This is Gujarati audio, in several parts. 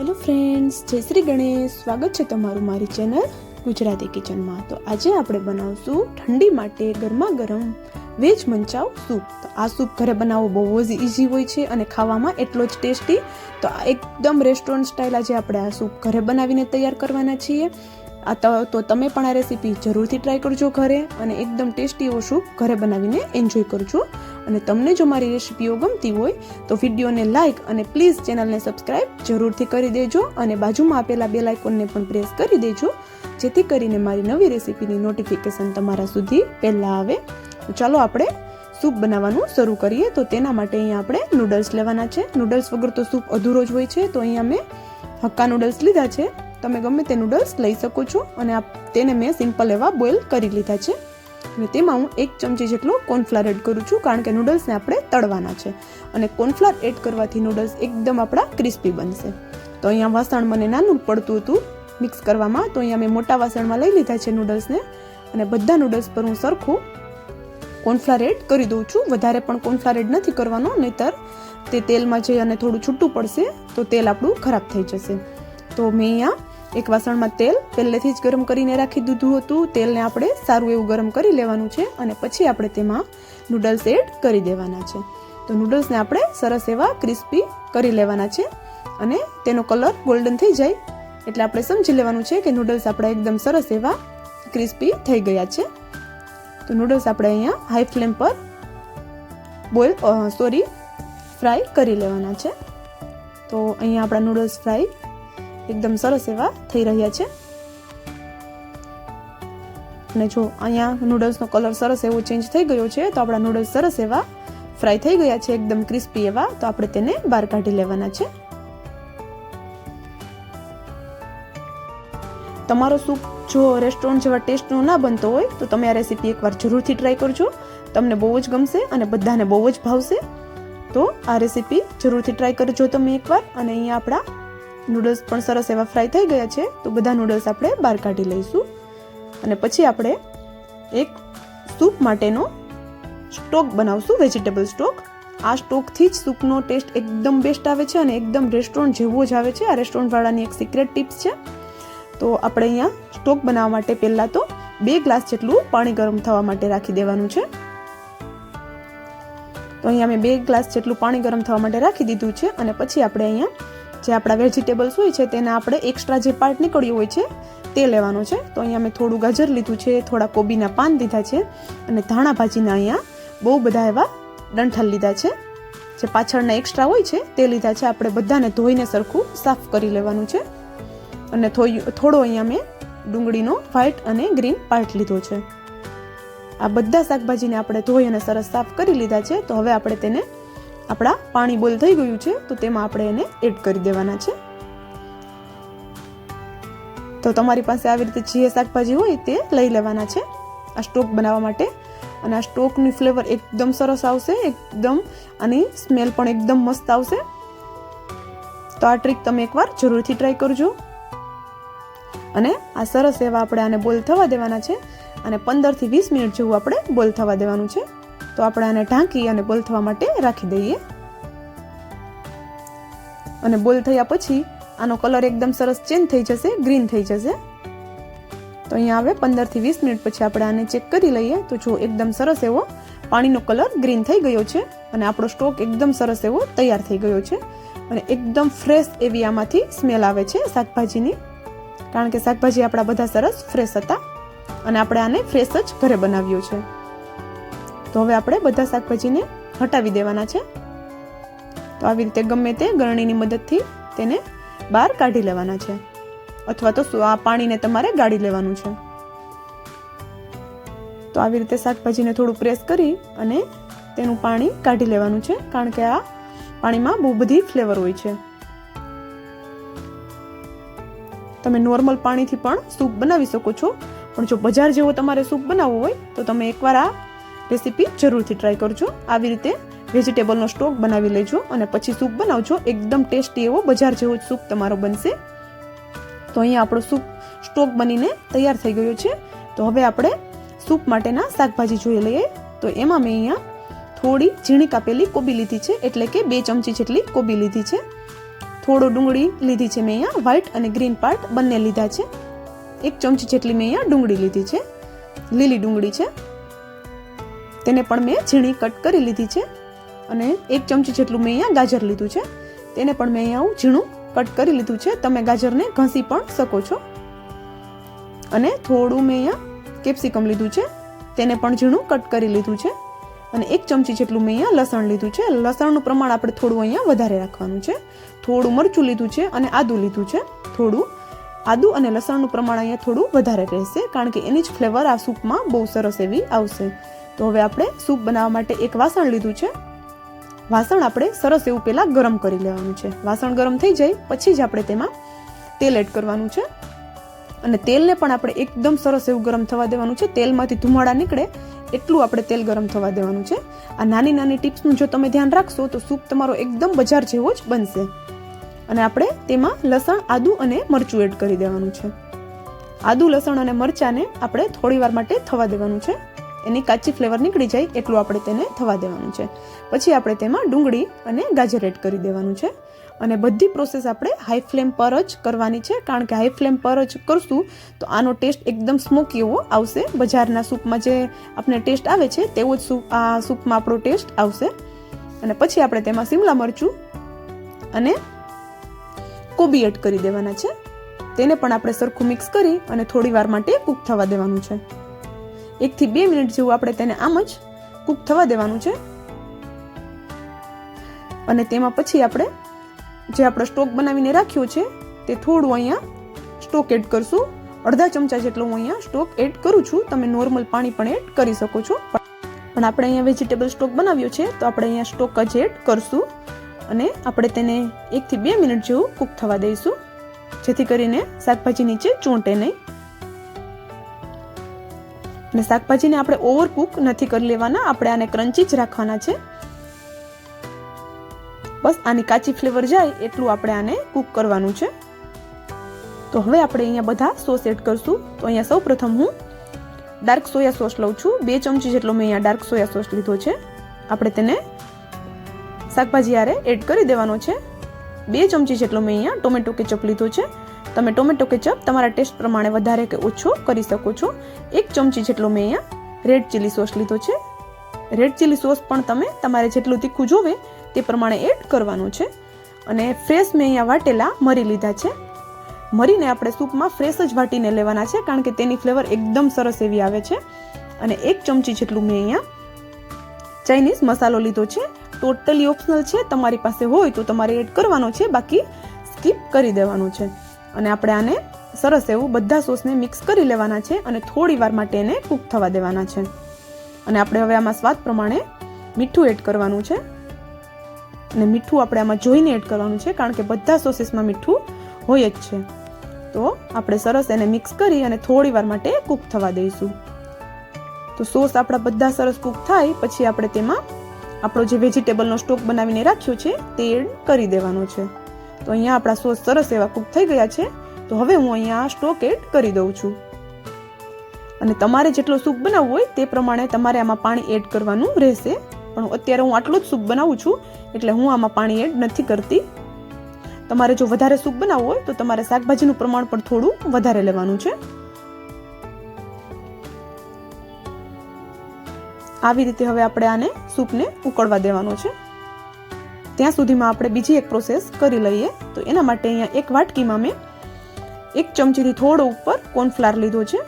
હેલો ફ્રેન્ડ્સ, જય શ્રી ગણેશ. સ્વાગત છે તમારું મારી ચેનલ ગુજરાતી કિચનમાં. તો આજે આપણે બનાવશું ઠંડી માટે ગરમા ગરમ વેજ મંચાવ સૂપ. તો આ સૂપ ઘરે બનાવવો બહુ જ ઇઝી હોય છે અને ખાવામાં એટલો જ ટેસ્ટી. તો એકદમ રેસ્ટોરન્ટ સ્ટાઇલ આજે આપણે આ સૂપ ઘરે બનાવીને તૈયાર કરવાના છીએ. આ તો તમે પણ આ રેસીપી જરૂરથી ટ્રાય કરજો ઘરે અને એકદમ ટેસ્ટી સૂપ ઘરે બનાવીને એન્જોય કરજો. અને તમને જો મારી રેસીપીઓ ગમતી હોય, તો વિડીયોને લાઇક અને પ્લીઝ ચેનલને સબસ્ક્રાઇબ જરૂરથી કરી દેજો અને બાજુમાં આપેલા બે લાઇકોનને પણ પ્રેસ કરી દેજો, જેથી કરીને મારી નવી રેસીપીની નોટિફિકેશન તમારા સુધી પહેલાં આવે. ચાલો આપણે સૂપ બનાવવાનું શરૂ કરીએ. તો તેના માટે અહીંયા આપણે નૂડલ્સ લેવાના છે. નૂડલ્સ વગર તો સૂપ અધૂરો જ હોય છે. તો અહીંયા મેં હક્કા નૂડલ્સ લીધા છે. તમે ગમે તે નૂડલ્સ લઈ શકો છો અને આ તેને મેં સિમ્પલ એવા બોઇલ કરી લીધા છે. અને તેમાં હું એક ચમચી જેટલો કોર્નફ્લાર એડ કરું છું, કારણ કે નૂડલ્સને આપણે તળવાના છે. અને કોર્નફ્લાર એડ કરવાથી નૂડલ્સ એકદમ આપણા ક્રિસ્પી બનશે. તો અહીંયા વાસણ મને નાનું પડતું હતું મિક્સ કરવામાં, તો અહીંયા મેં મોટા વાસણમાં લઈ લીધા છે નૂડલ્સને અને બધા નૂડલ્સ પર હું સરખું કોર્નફ્લાર એડ કરી દઉં છું. વધારે પણ કોર્નફ્લાર એડ નથી કરવાનો, નહીતર તે તેલમાં જઈ અને થોડું છૂટું પડશે, તો તેલ આપણું ખરાબ થઈ જશે. તો મેં અહીંયા એક વાસણમાં તેલ, પહેલેથી જ ગરમ કરીને રાખી દીધું હતું. તેલને આપણે સારું એવું ગરમ કરી લેવાનું છે અને પછી આપણે તેમાં નૂડલ્સ એડ કરી દેવાના છે. તો નૂડલ્સને આપણે સરસ એવા ક્રિસ્પી કરી લેવાના છે અને તેનો કલર ગોલ્ડન થઈ જાય. એટલે આપણે સમજી લેવાનું છે કે નૂડલ્સ આપણા એકદમ સરસ એવા ક્રિસ્પી થઈ ગયા છે. તો નૂડલ્સ આપણે અહીંયા હાઈ ફ્લેમ પર બોઇલ સોરી ફ્રાય કરી લેવાના છે. તો અહીંયા આપણા નૂડલ્સ ફ્રાય એકદમ સરસ એવા થઈ રહ્યા છે. અને જો અહીંયા નૂડલ્સનો કલર સરસ એવો ચેન્જ થઈ ગયો છે, તો આપણા નૂડલ્સ સરસ એવા ફ્રાય થઈ ગયા છે, એકદમ ક્રિસ્પી એવા, તો આપણે તેને બહાર કાઢી લેવાના છે. તમારો સૂપ જો રેસ્ટોરન્ટ જેવા ટેસ્ટનો ના બનતો હોય, તો તમે આ રેસીપી એકવાર જરૂરથી ટ્રાય કરજો. તમને બહુ જ ગમશે અને બધાને બહુ જ ભાવશે. તો આ રેસીપી જરૂરથી ટ્રાય કરજો તમે એકવાર. અને અહીંયા આપણા નૂડલ્સ પણ સરસ એવા ફ્રાય થઈ ગયા છે, તો બધા નૂડલ્સ આપણે બહાર કાઢી લઈશું. અને પછી આપણે એક સૂપ માટેનો સ્ટોક બનાવશું વેજીટેબલ સ્ટોક આ સ્ટોકથી જ સૂપનો ટેસ્ટ એકદમ બેસ્ટ આવે છે અને એકદમ રેસ્ટોરન્ટ જેવો જ આવે છે. આ રેસ્ટોરન્ટવાળાની એક સિક્રેટ ટિપ્સ છે. તો આપણે અહીંયા સ્ટોક બનાવવા માટે પહેલાં તો બે ગ્લાસ જેટલું પાણી ગરમ થવા માટે રાખી દેવાનું છે. તો અહીંયા મેં બે ગ્લાસ જેટલું પાણી ગરમ થવા માટે રાખી દીધું છે અને પછી આપણે અહીંયા જે આપણા વેજીટેબલ્સ હોય છે તેના આપણે એક્સ્ટ્રા જે પાર્ટ નીકળ્યું હોય છે તે લેવાનો છે. તો અહીંયા મેં થોડું ગાજર લીધું છે, થોડા કોબીના પાન લીધા છે અને ધાણા ભાજીના અહીંયા બહુ બધા એવા ડંઠલ લીધા છે. જે પાછળના એક્સ્ટ્રા હોય છે તે લીધા છે. આપણે બધાને ધોઈને સરખું સાફ કરી લેવાનું છે. અને થોડો અહીંયા મેં ડુંગળીનો વ્હાઈટ અને ગ્રીન પાર્ટ લીધો છે. આ બધા શાકભાજીને આપણે ધોઈ અને સરસ સાફ કરી લીધા છે. તો હવે આપણે તેને આપણા પાણી બોલ થઈ ગયું છે, તો તેમાં આપણે એને એડ કરી દેવાના છે. તો તમારી પાસે આવી રીતે જે શાકભાજી હોય તે લઈ લેવાના છે. આ સ્ટોક બનાવવા માટે. અને આ સ્ટોકની ફ્લેવર એકદમ સરસ આવશે, એકદમ આની સ્મેલ પણ એકદમ મસ્ત આવશે. તો આ ટ્રીક તમે એકવાર જરૂરથી ટ્રાય કરજો. અને આ સરસ એવા આપણે આને બોલ થવા દેવાના છે. અને પંદરથી વીસ મિનિટ જેવું આપણે બોલ થવા દેવાનું છે. તો આપણે આને ઢાંકી અને બોલ થવા માટે રાખી દઈએ. અને બોલ થયા પછી આનો કલર એકદમ સરસ ચેન્જ થઈ જશે, ગ્રીન થઈ જશે. તો અહીંયા હવે પંદરથી વીસ મિનિટ પછી આપણે આને ચેક કરી લઈએ. તો જો એકદમ સરસ એવો પાણીનો કલર ગ્રીન થઈ ગયો છે અને આપણો સ્ટોક એકદમ સરસ એવો તૈયાર થઈ ગયો છે. અને એકદમ ફ્રેશ એવી આમાંથી સ્મેલ આવે છે શાકભાજીની. કારણ કે શાકભાજી આપણા બધા સરસ ફ્રેશ હતા અને આપણે આને ફ્રેશ જ ઘરે બનાવ્યું છે. તો હવે આપણે બધા શાકભાજીને હટાવી દેવાના છે. તો આવી રીતે ગમે તે ગરણીની મદદથી તેને બહાર કાઢી લેવાના છે. અથવા તો આ પાણીને તમારે ગાળી લેવાનું છે. તો આવી રીતે શાકભાજીને થોડું પ્રેસ કરી અને તેનું પાણી કાઢી લેવાનું છે, કારણ કે આ પાણીમાં બહુ બધી ફ્લેવર હોય છે. તમે નોર્મલ પાણીથી પણ સૂપ બનાવી શકો છો. પણ જો બજાર જેવો તમારે સૂપ બનાવવો હોય, તો તમે એકવાર આ રેસીપી જરૂરથી ટ્રાય કરજો. આવી રીતે વેજીટેબલનો સ્ટોક બનાવી લેજો અને પછી સૂપ બનાવજો. એકદમ ટેસ્ટી એવો બજાર જેવો જ સૂપ તમારો બનશે. તો અહીંયા આપણો સૂપ સ્ટોક બનીને તૈયાર થઈ ગયો છે. તો હવે આપણે સૂપ માટેના શાકભાજી જોઈ લઈએ. તો એમાં મેં અહીંયા થોડી ઝીણી કાપેલી કોબી લીધી છે. એટલે કે બે ચમચી જેટલી કોબી લીધી છે. થોડો ડુંગળી લીધી છે મેં અહીંયા. વ્હાઈટ અને ગ્રીન પાર્ટ બંને લીધા છે. એક ચમચી જેટલી મેં અહીંયા ડુંગળી લીધી છે. લીલી ડુંગળી છે. તેને પણ મેં ઝીણી કટ કરી લીધી છે અને એક ચમચી જેટલું મેં અહીંયા ગાજર લીધું છે. તેને પણ મેં અહીંયા ઝીણું કટ કરી લીધું છે. તમે ગાજરને ઘસી પણ શકો છો. અને થોડું મેં અહીંયા કેપ્સિકમ લીધું છે. તેને પણ ઝીણું કટ કરી લીધું છે. અને એક ચમચી જેટલું મેં અહીંયા લસણ લીધું છે. લસણનું પ્રમાણ આપણે થોડું અહીંયા વધારે રાખવાનું છે. થોડું મરચું લીધું છે અને આદું લીધું છે. થોડું આદુ અને લસણનું પ્રમાણ અહીંયા થોડું વધારે રહેશે, કારણ કે એની જ ફ્લેવર આ સૂપમાં બહુ સરસ એવી આવશે. તો હવે આપણે સૂપ બનાવવા માટે એક વાસણ લીધું છે. વાસણ આપણે સરસ એવું પહેલાં ગરમ કરી લેવાનું છે. વાસણ ગરમ થઈ જાય, પછી જ આપણે તેમાં તેલ એડ કરવાનું છે. અને તેલને પણ આપણે એકદમ સરસ એવું ગરમ થવા દેવાનું છે. તેલમાંથી ધુમાડા નીકળે એટલું આપણે તેલ ગરમ થવા દેવાનું છે. આ નાની નાની ટિપ્સનું જો તમે ધ્યાન રાખશો તો સૂપ તમારો એકદમ બજાર જેવો જ બનશે. અને આપણે તેમાં લસણ, આદુ અને મરચું એડ કરી દેવાનું છે. આદુ, લસણ અને મરચાંને આપણે થોડી વાર માટે થવા દેવાનું છે. એની કાચી ફ્લેવર નીકળી જાય એટલું આપણે તેને થવા દેવાનું છે. પછી આપણે તેમાં ડુંગળી અને ગાજર એડ કરી દેવાનું છે. અને બધી પ્રોસેસ આપણે હાઈ ફ્લેમ પર જ કરવાની છે. કારણ કે હાઈ ફ્લેમ પર જ કરશું તો આનો ટેસ્ટ એકદમ સ્મોકી એવો આવશે. બજારના સૂપમાં જે આપણે ટેસ્ટ આવે છે, તેવો જ સૂપ, આ સૂપમાં આપણો ટેસ્ટ આવશે. અને પછી આપણે તેમાં સીમલા મરચું અને કોબી એડ કરી દેવાના છે. તેને પણ આપણે સરખું મિક્સ કરી અને થોડી વાર માટે કૂક થવા દેવાનું છે. એકથી બે મિનિટ જેવું આપણે તેને આમ જ કૂક થવા દેવાનું છે. અને તેમાં પછી આપણે જે આપણે સ્ટોક બનાવીને રાખ્યો છે, તે થોડું અહીંયા સ્ટોક એડ કરશું. અડધા ચમચા જેટલો હું અહીંયા સ્ટોક એડ કરું છું. તમે નોર્મલ પાણી પણ એડ કરી શકો છો. પણ આપણે અહીંયા વેજીટેબલ સ્ટોક બનાવ્યો છે, તો આપણે અહીંયા સ્ટોક જ એડ કરશું. અને આપણે તેને એકથી બે મિનિટ જેવું કૂક થવા દઈશું. જેથી કરીને શાકભાજી નીચે ચોંટે નહીં. અને શાકભાજીને આપણે ઓવર કુક નથી કરી લેવાના, આપણે આને ક્રન્ચી જ રાખવાના છે. બસ આની કાચી ફ્લેવર જાય એટલું આપણે આને કૂક કરવાનું છે. તો હવે આપણે અહીંયા બધા સોસ એડ કરશું. તો અહીંયા સૌ પ્રથમ હું ડાર્ક સોયા સોસ લઉં છું. બે ચમચી જેટલો મેં અહીંયા ડાર્ક સોયા સોસ લીધો છે. આપણે તેને શાકભાજી આરે એડ કરી દેવાનો છે. બે ચમચી જેટલો મેં અહીંયા ટોમેટો કેચપ લીધો છે. તમે ટોમેટો કેચઅપ તમારા ટેસ્ટ પ્રમાણે વધારે કે ઓછો કરી શકો છો. એક ચમચી જેટલો મેં અહીંયા રેડ ચીલી સોસ લીધો છે. રેડ ચીલી સોસ પણ તમે તમારે જેટલું તીખું જોવે તે પ્રમાણે એડ કરવાનું છે. અને ફ્રેશ મેં અહીંયા વાટેલા મરી લીધા છે. મરીને આપણે સૂપમાં ફ્રેશ જ વાટીને લેવાના છે કારણ કે તેની ફ્લેવર એકદમ સરસ એવી આવે છે. અને એક ચમચી જેટલું મેં અહીંયા ચાઇનીઝ મસાલો લીધો છે. ટોટલી ઓપ્શનલ છે. તમારી પાસે હોય તો તમારે એડ કરવાનો છે. બાકી સ્કીપ કરી દેવાનું છે. અને આપણે આને સરસ એવું બધા સોસને મિક્સ કરી લેવાના છે અને થોડી વાર માટે એને કૂક થવા દેવાના છે. અને આપણે હવે આમાં સ્વાદ પ્રમાણે મીઠું એડ કરવાનું છે. અને મીઠું આપણે આમાં જોઈને એડ કરવાનું છે, કારણ કે બધા સોસીસમાં મીઠું હોય જ છે. તો આપણે સરસ એને મિક્સ કરી અને થોડી વાર માટે કૂક થવા દઈશું. તો સોસ આપણા બધા સરસ કૂક થાય, પછી આપણે તેમાં આપણો જે વેજીટેબલનો સ્ટોક બનાવીને રાખ્યો છે, તે એડ કરી દેવાનો છે. તો અહીંયા આપણા સોસ સરસ એવા કૂક થઈ ગયા છે. તો હવે હું અહીંયા સ્ટોક એડ કરી દઉં છું. અને તમારે જેટલો સૂપ બનાવવો હોય તે પ્રમાણે તમારે આમાં પાણી એડ કરવાનું રહેશે. પણ અત્યારે હું આટલું જ સૂપ બનાવું છું, એટલે હું આમાં પાણી એડ નથી કરતી. તમારે જો વધારે સૂપ બનાવવો હોય તો તમારે શાકભાજીનું પ્રમાણ પણ થોડું વધારે લેવાનું છે. આવી રીતે હવે આપણે આને સૂપને ઉકળવા દેવાનો છે. ત્યાં સુધીમાં આપણે બીજી એક પ્રોસેસ કરી લઈએ. તો એના માટે અહીંયા એક વાટકીમાં મેં એક ચમચીથી થોડો ઉપર કોર્નફ્લાર લીધો છે.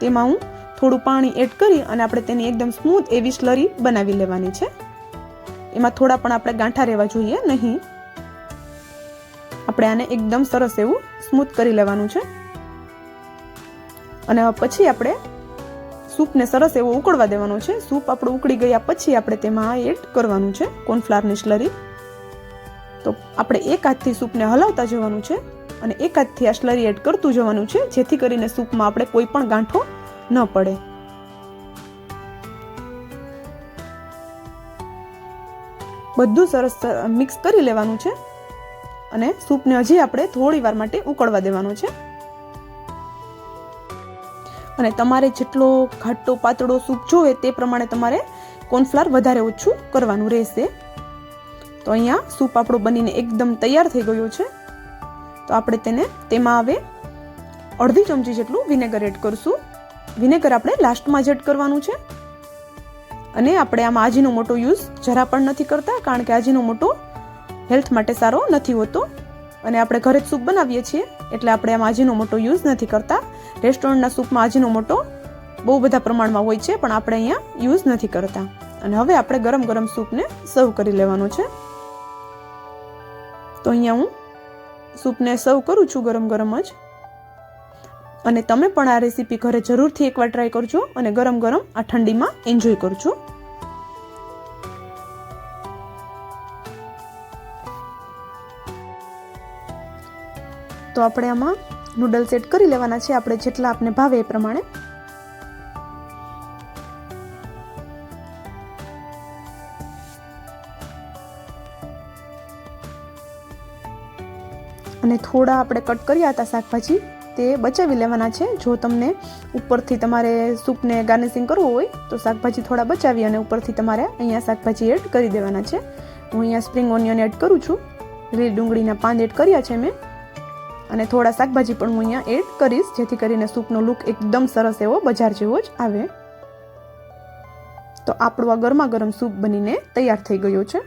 તેમાં હું થોડું પાણી એડ કરી અને આપણે તેની એકદમ સ્મૂથ એવી સ્લરી બનાવી લેવાની છે. એમાં થોડા પણ આપણે ગાંઠા રહેવા જોઈએ, નહીં. આપણે આને એકદમ સરસ એવું સ્મૂથ કરી લેવાનું છે. અને પછી આપણે સૂપને સરસ એવો ઉકળવા દેવાનો છે. સૂપ આપણું ઉકળી ગયા પછી આપણે તેમાં એડ કરવાનું છે, કોર્નફ્લાવરની સ્લરી તો આપણે એક હાથથી સૂપને હલાવતા જવાનું છે અને એક હાથથી આ સ્લરી એડ કરતું જવાનું છે, જેથી કરીને સૂપમાં આપણે કોઈ પણ ગાંઠો ન પડે. બધું સરસ મિક્સ કરી લેવાનું છે અને સૂપને હજી આપણે થોડી વાર માટે ઉકળવા દેવાનો છે. અને તમારે જેટલો ઘાટો, પાતળો સૂપ જોવે તે પ્રમાણે તમારે કોર્નફ્લાર વધારે ઓછું કરવાનું રહેશે. તો અહીંયા સૂપ આપણો બનીને એકદમ તૈયાર થઈ ગયો છે. તો આપણે તેને તેમાં હવે અડધી ચમચી જેટલું વિનેગર એડ કરશું. વિનેગર આપણે લાસ્ટમાં જ એડ કરવાનું છે. અને આપણે આમાં આજીનો મોટો યુઝ જરા પણ નથી કરતા, કારણ કે આજીનો મોટો હેલ્થ માટે સારો નથી હોતો. અને આપણે ઘરે જ સૂપ બનાવીએ છીએ, એટલે આપણે આમાં આજીનો મોટો યુઝ નથી કરતા. રેસ્ટોરન્ટના સૂપમાં આજનો મોટો બહુ બધા પ્રમાણમાં હોય છે, પણ આપણે અહીંયા યુઝ નથી કરતા. અને હવે આપણે ગરમ ગરમ સૂપને સર્વ કરી લેવાનો છે. તો અહીંયા હું સૂપને સર્વ કરું છું ગરમ ગરમ જ. અને તમે પણ આ રેસીપી ઘરે જરૂરથી એકવાર ટ્રાય કરજો અને ગરમ ગરમ આ ઠંડીમાં એન્જોય કરજો. તો આપણે આમાં નૂડલ્સ સેટ કરી લેવાના છે. આપણે જેટલા આપને ભાવે એ પ્રમાણે. અને થોડા આપણે કટ કર્યા હતા શાકભાજી, તે બચાવી લેવાના છે. જો તમને ઉપરથી તમારે સૂપને ગાર્નિશિંગ કરવું હોય, તો શાકભાજી થોડા બચાવી અને ઉપરથી તમારે અહીંયા શાકભાજી એડ કરી દેવાના છે. હું અહીંયા સ્પ્રિંગ ઓનિયન એડ કરું છું. લીલી ડુંગળીના પાન એડ કર્યા છે મેં. અને થોડા શાકભાજી પણ હું અહીંયા એડ કરીશ, જેથી કરીને સૂપનો લુક એકદમ સરસ એવો બજાર જેવો જ આવે. તો આપણો આ ગરમા ગરમ સૂપ બનીને તૈયાર થઈ ગયો છે.